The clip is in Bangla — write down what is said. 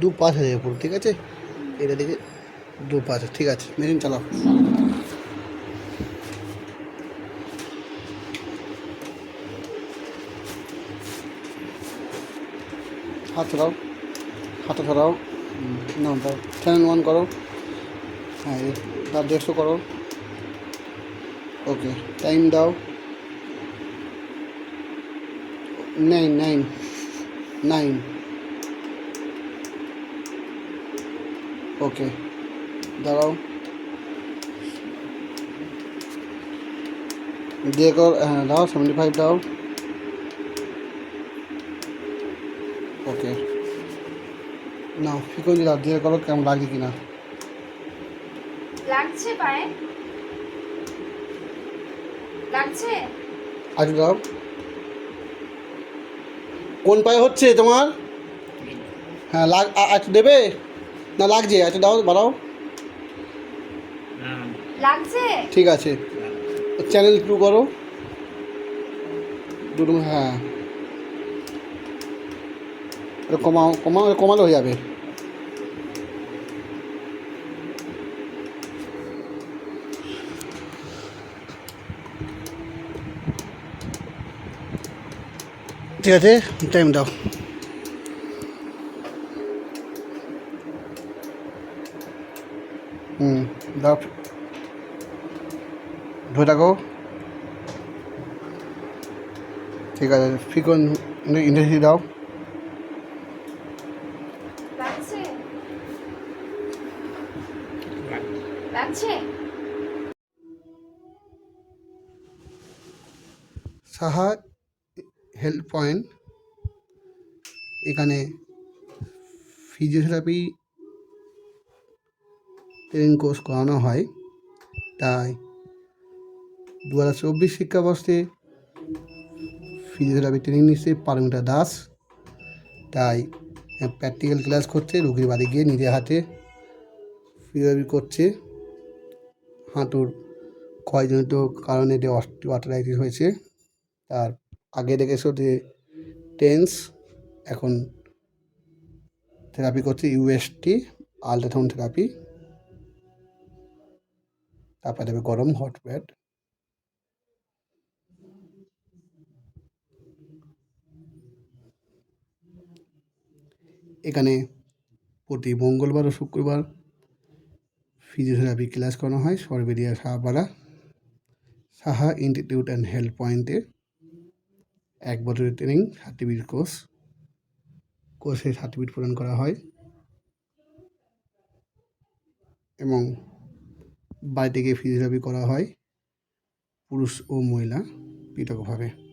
দু পাঁচ হাজার পুরো ঠিক আছে? এটা দিকে দু পাঁচ ঠিক আছে? মেশিন চালাও। হাত ছড়াও হাতটা ছড়াও না দাও চ্যানেল ওয়ান করো। হ্যাঁ তার দেড়শো করো। ওকে টাইম দাও। নাইন নাইন নাইন ওকে দাঁড়াও। দিয়ে কর হ্যাঁ দাও সেভেন্টি ফাইভ দাও। ওকে। না ফ্রিকোয়েন্সি দাও দিয়ে করো কেমন লাগছে কিনা। লাগছে পায়ে। লাগছে? আচ্ছা দাও। কোন পায়ে হচ্ছে তোমার? হ্যাঁ লাগ আ- আচ্ছা দেবে? না লাগছে আচ্ছা দাও বাড়াও। লাগছে? ঠিক আছে। চ্যানেল টু করো। দুটো হ্যাঁ। কমাও কমাও এটা কমালে হয়ে যাবে। ঠিক আছে টাইম দাও। হুম দাও। ধরে রাখো। ঠিক আছে ফিকন ইন্ডাস্ট্রি দাও। Saha help point. এখানে ফিজিওথেরাপি ট্রেনিং কোর্স করানো হয়। তাই দু হাজার চব্বিশ শিক্ষাবর্ষে ফিজিওথেরাপি ট্রেনিং নিচ্ছে পারমিতা দাস। তাই প্র্যাকটিক্যাল ক্লাস করছে, রুগীর বাড়ি গিয়ে নিজের হাতে ফিজিওথেরাপি করছে। হাঁটুর ক্ষয়জনিত কারণে যে অস্টিওআর্থ্রাইটিস হয়েছে, তার আগে দেখেছ যে টেন্স এখন থেরাপি করছে ইউএসটি আলট্রাসাউন্ড থেরাপি তারপরে দেবে গরম হট প্যাড এখানে প্রতি মঙ্গলবার ও শুক্রবার ফিজিওথেরাপি ক্লাস করানো হয় Sarberia Sahapara Saha institute and health পয়েন্টে এক বছরের ট্রেনিং, সার্টিফিকেট কোর্স। কোর্সে সার্টিফিকেট প্রদান করা হয়। এবং বাড়িতে গিয়ে ফিজিওথেরাপি করা হয় পুরুষ ও মহিলা পৃথকভাবে।